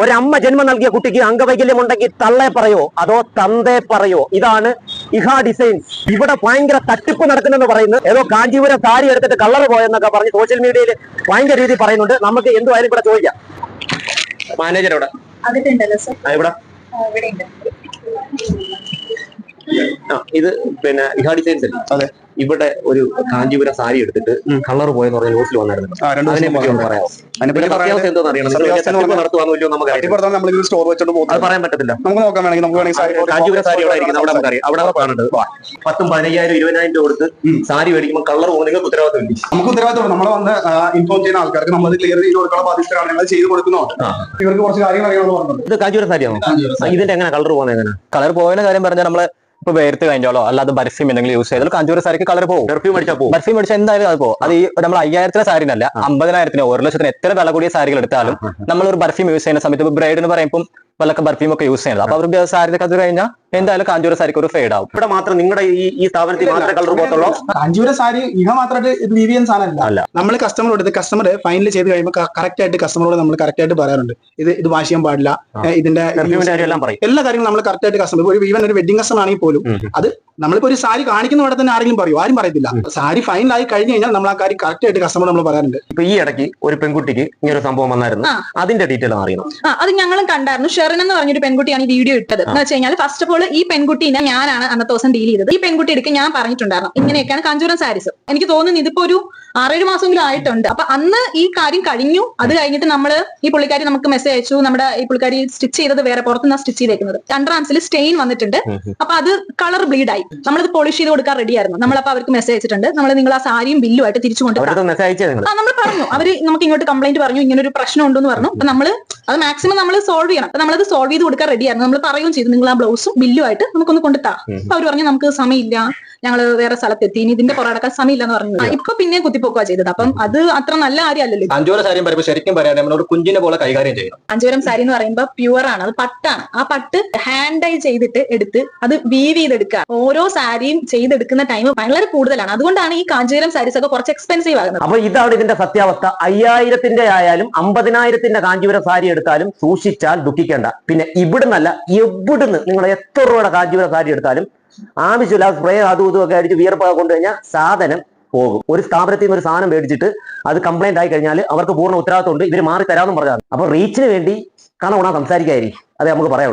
ഒരമ്മ ജന്മം നൽകിയ കുട്ടിക്ക് അംഗവൈകല്യം ഉണ്ടെങ്കിൽ തള്ളെ പറയോ? അതോ തന്തേ പറയോ? ഇതാണ് ഇഹാ ഡിസൈൻ. ഇവിടെ ഭയങ്കര തട്ടിപ്പ് നടക്കുന്നെന്ന് പറയുന്നത് ഏതോ കാഞ്ചീപുരം താരി എടുത്തിട്ട് കളർ പോയെന്നൊക്കെ പറഞ്ഞ് സോഷ്യൽ മീഡിയയിൽ ഭയങ്കര രീതി പറയുന്നുണ്ട്. നമുക്ക് എന്തുമായാലും ഇവിടെ ചോദിക്കാം. മാനേജർ എവിടെ? ഇവിടെ ഇവിടെ ഉണ്ട് ആ, ഇത് പിന്നെ ഇഹ ഡിസൈൻസ് അല്ലേ അതെ. ഇവിടെ ഒരു കാഞ്ചീപുരം സാരി എടുത്തിട്ട് കളർ പോയെന്ന് പറഞ്ഞ ന്യൂസിൽ വന്നായിരുന്നു ഒന്ന് പറയാമോ? സത്യാവസ്ഥ അറിയണം? സ്റ്റോർ വെച്ചോണ്ട് പറയാൻ പറ്റത്തില്ല. നമുക്ക് നോക്കാൻ വേണമെങ്കിൽ നമുക്ക് കാഞ്ചീപുരം സാരി അവിടെ ആയിരിക്കും അവിടെ നമുക്കറിയാം അവിടെ കാണുന്നത് പത്തും പതിനയ്യായിരം ഇരുപതിനായിരം രൂപ കൊടുത്ത്. സാരി മേടിക്കുമ്പോൾ കളർ പോകുന്ന നിങ്ങൾക്ക് ഉത്തരവാദിത്തം ഇല്ല? നമുക്ക് ഉത്തരവാദിത്തം നമ്മളെ വന്ന് ഇൻഫോം ചെയ്യുന്ന ആൾക്കാർക്ക് നമ്മൾ ക്ലിയർ ചെയ്ത് കൊടുക്കാനുള്ള ബാധ്യസ്ഥരാണ് ഞങ്ങൾ ചെയ്ത് കൊടുക്കുന്നുണ്ട് ആ. ഇവർക്ക് കുറച്ച് കാര്യങ്ങൾ അറിയാമെന്ന് പറഞ്ഞത് ഇത് കാഞ്ചീപുരം സാരിയാണോ? ഇതിന്റെ എങ്ങനെ കളർ പോകുന്നത് എങ്ങനെ? കളർ പോയ കാര്യം പറഞ്ഞാൽ നമ്മൾ ഇപ്പൊ വേർത്ത് കഴിഞ്ഞാലോ അല്ലാതെ ബർഫീം എന്തെങ്കിലും യൂസ് ചെയ്താൽ കാഞ്ചൂര സാരിക്ക് കളർ പോകും പെർഫ്യൂം അടിച്ചാൽ പോകും ബർഫീം അടിച്ചാൽ എന്തായാലും അത് പോകും അത് ഈ നമ്മൾ അയ്യായിരത്തിന് സാരിനല്ല അമ്പതിനായിരത്തിന് ഒരു ലക്ഷത്തിന് എത്ര വില കൂടിയ സാരികൾ എടുത്താലും നമ്മൾ ഒരു ബർഫീം യൂസ് ചെയ്യുന്ന സമയത്ത് ബ്രൈഡ് എന്ന് പറയുമ്പോൾ പലക്കെ ബർഫിം ഒക്കെ യൂസ് ചെയ്യുന്നത്. അപ്പൊ അവർക്ക് സാരി അത് കഴിഞ്ഞാൽ എന്തായാലും കാഞ്ചൂര സാരിക്ക് ഒരു ഫേഡ് ആവും. ഇവിടെ മാത്രം നിങ്ങളുടെ ഈ ഈ സ്ഥാപനത്തിൽ മാത്രമേ കളർ പോകത്തുള്ളൂ? കാഞ്ചൂര സാരി ഇഹ മാത്രമായിട്ട് വി വി എൻ സാധനമല്ല. അല്ല. നമ്മൾ കസ്റ്റമർ ഇത് കസ്റ്റമർ ഫൈനൽ ചെയ്ത് കഴിയുമ്പോൾ കറക്റ്റ് ആയിട്ട് കസ്റ്റമറോട് നമ്മൾ കറക്റ്റ് ആയിട്ട് പറയാറുണ്ട്. ഇത് ഇത് വാഷ് ചെയ്യാൻ പാടില്ല. ഇതിന്റെ എല്ലാം പറയും. എല്ലാ കാര്യങ്ങളും നമ്മൾ കറക്റ്റ് ആയിട്ട് കസ്റ്റമർ ഒരു ഈവൻ ഒരു വെഡിങ് കസ്റ്റമർ ആണെങ്കിൽ പോലും അത് നമ്മളിപ്പോ ഒരു സാരി കാണിക്കുന്ന ഇവിടെ തന്നെ ആരെങ്കിലും പറയും? ആരും പറയത്തില്ല. സാരി ഫൈനൽ ആയി കഴിഞ്ഞ് കഴിഞ്ഞാൽ നമ്മൾ ആ കാര്യം കറക്റ്റ് ആയിട്ട് കസ്റ്റമർ നമ്മൾ പറയാറുണ്ട്. ഇപ്പൊ ഈ ഇടയ്ക്ക് ഒരു പെൺകുട്ടിക്ക് ഇങ്ങനെ ഒരു സംഭവം വന്നായിരുന്നു. അതിന്റെ ഡീറ്റെയിൽ അറിയണം. അത് ഞങ്ങളും കണ്ടായിരുന്നു. ഷെറിൻ എന്ന് പറഞ്ഞൊരു പെൺകുട്ടിയാണ് ഈ വീഡിയോ ഇട്ടത്. എന്ന് വെച്ച് കഴിഞ്ഞാൽ ഫസ്റ്റ് ഓഫ് ഓൾ ഈ പെൺകുട്ടീനെ ഞാനാണ് അന്നത്തെ ദിവസം ഡീൽ ചെയ്തത്. ഈ പെൺകുട്ടി എടുക്കാൻ ഞാൻ പറഞ്ഞിട്ടുണ്ടായിരുന്നു. ഇങ്ങനെയൊക്കെയാണ് കാഞ്ചൂരം സാരീസ് എനിക്ക് തോന്നുന്നു ഇതിപ്പോ ഒരു ആറേഴ് മാസമെങ്കിലും ആയിട്ടുണ്ട്. അപ്പൊ അന്ന് ഈ കാര്യം കഴിഞ്ഞു. അത് കഴിഞ്ഞിട്ട് നമ്മൾ ഈ പുള്ളിക്കാരി നമുക്ക് മെസ്സേജ് അയച്ചു. നമ്മുടെ ഈ പുള്ളിക്കാരി സ്റ്റിച്ച് ചെയ്തത് വേറെ പുറത്തുനിന്ന് സ്റ്റിച്ച് ചെയ്തേക്കുന്നത്. അണ്ടർ സ്റ്റെയിൻ വന്നിട്ടുണ്ട്. അപ്പൊ അത് കളർ ബ്ലീഡ് ആയി. നമ്മളത് പോളിഷ് ചെയ്ത് കൊടുക്കാൻ റെഡി ആയിരുന്നു. നമ്മളപ്പോ അവർക്ക് മെസ്സേജ് അയച്ചിട്ടുണ്ട്. നമ്മൾ നിങ്ങൾ ആ സാരിയും ബില്ലുമായിട്ട് തിരിച്ചു കൊണ്ട് അവരുടെ മെസ്സേജ് അയച്ചേ നിങ്ങൾ ആ നമ്മൾ പറഞ്ഞു. അവർ നമുക്ക് ഇങ്ങോട്ട് കംപ്ലൈന്റ് പറഞ്ഞു. ഇങ്ങനെ ഒരു പ്രശ്നം ഉണ്ടെന്ന് പറഞ്ഞു അപ്പൊ നമ്മൾ അത് മാക്സിമം നമ്മൾ സോൾവ് ചെയ്യണം. അപ്പൊ നമ്മളത് സോൾവ് ചെയ്ത് കൊടുക്കാൻ റെഡിയായിരുന്നു നമ്മൾ പറയുകയും ചെയ്തു നിങ്ങൾ ആ ബ്ലൗസും ബില്ലുമായിട്ട് നമുക്കൊന്ന് കൊണ്ടുത്താ. അപ്പൊ അവർ പറഞ്ഞു നമുക്ക് സമയമില്ല ഞങ്ങൾ വേറെ സ്ഥലത്തെത്തി ഇനി ഇതിന്റെ പുറകെ സമയമില്ല എന്ന് പറഞ്ഞു ഇപ്പൊ പിന്നെ കുത്തിപ്പോക്കുക ചെയ്തത്. അപ്പം അത് അത്ര നല്ല കാര്യമല്ലല്ലോ സാരിയും പറയുമ്പോൾ ശരിക്കും പറയാൻ കുഞ്ഞിനെ പോലെ കൈകാര്യം ചെയ്യണം. അഞ്ചുവരം സാരി എന്ന് പറയുമ്പോൾ പ്യുവർ ആണ്. അത് പട്ടാണ്. ആ പട്ട് ഹാൻഡ് ഡൈ ചെയ്തിട്ട് എടുത്ത് അത് വീവ് ചെയ്തെടുക്കുക. ഓരോ സാരിയും ചെയ്തെടുക്കുന്ന ടൈം വളരെ കൂടുതലാണ്. അതുകൊണ്ടാണ് ഈ കാഞ്ചീരം സാരീസ് ഒക്കെ കുറച്ച് എക്സ്പെൻസീവ് ആകുന്നത്. അപ്പൊ ഇതാണ് ഇതിന്റെ സത്യാവസ്ഥ. അയ്യായിരത്തിന്റെ ആയാലും അമ്പതിനായിരത്തിന്റെ കാഞ്ചീപുരം സാരി എടുത്താലും സൂക്ഷിച്ചാൽ ദുഃഖിക്കേണ്ട പിന്നെ ഇവിടുന്നല്ല എവിടുന്ന് നിങ്ങൾ എത്ര രൂപയുടെ കാഞ്ചീപുരം കാര്യം എടുത്താലും ആവശ്യമില്ല സ്പ്രേ അതും ഇതും ഒക്കെ അടിച്ച് വിയർപ്പൊക്കെ കൊണ്ടുകഴിഞ്ഞാൽ സാധനം പോകും. ഒരു സ്ഥാപനത്തിൽ നിന്ന് ഒരു സാധനം മേടിച്ചിട്ട് അത് കംപ്ലൈന്റ് ആയി കഴിഞ്ഞാൽ അവർക്ക് പൂർണ ഉത്തരവാദിത്വം ഉണ്ട് ഇവർ മാറി തരാമെന്നും പറഞ്ഞാൽ അപ്പൊ റീച്ചിന് വേണ്ടി കണ ഉണ സംസാരിക്കായിരിക്കും. അതേ നമുക്ക് പറയാനുള്ളൂ.